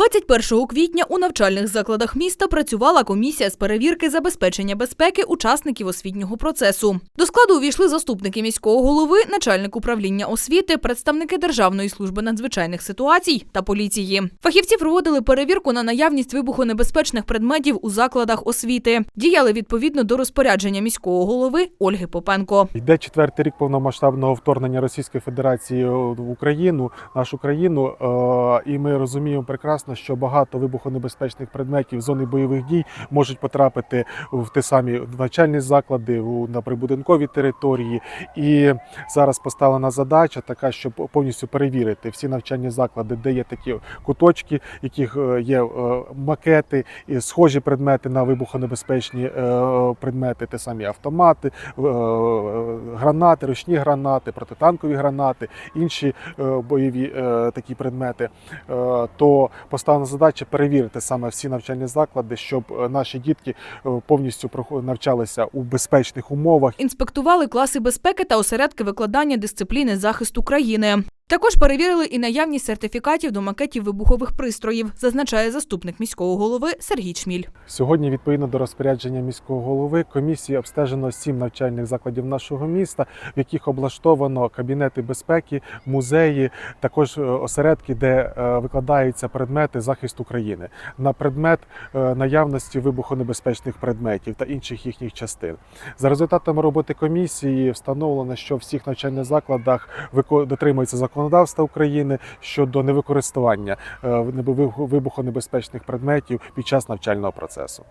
21 квітня у навчальних закладах міста працювала комісія з перевірки забезпечення безпеки учасників освітнього процесу. До складу увійшли заступники міського голови, начальник управління освіти, представники Державної служби надзвичайних ситуацій та поліції. Фахівці проводили перевірку на наявність вибухонебезпечних предметів у закладах освіти. Діяли відповідно до розпорядження міського голови Ольги Попенко. Йде четвертий рік повномасштабного вторгнення Російської Федерації в Україну, нашу країну, е, і ми розуміємо прекрасно, що багато вибухонебезпечних предметів зони бойових дій можуть потрапити в ті самі навчальні заклади, на прибудинкові території. І зараз поставлена задача така, щоб повністю перевірити всі навчальні заклади, де є такі куточки, яких е, є е, макети, і схожі предмети на вибухонебезпечні е, предмети, те самі автомати, гранати, ручні гранати, протитанкові гранати, інші бойові такі предмети, то поставлена задача перевірити саме всі навчальні заклади, щоб е, наші дітки е, повністю навчалися у безпечних умовах. Інспектували класи безпеки та осередки викладання дисципліни захисту країни. Також перевірили і наявність сертифікатів до макетів вибухових пристроїв, зазначає заступник міського голови Сергій Чміль. Сьогодні, відповідно до розпорядження міського голови, комісії обстежено сім навчальних закладів нашого міста, в яких облаштовано кабінети безпеки, музеї, також е, осередки, де е, викладаються предмети захисту країни на предмет е, наявності вибухонебезпечних предметів та інших їхніх частин. За результатами роботи комісії встановлено, що в всіх навчальних закладах дотримується законодавства України щодо невикористання е, вибухонебезпечних предметів під час навчального процесу.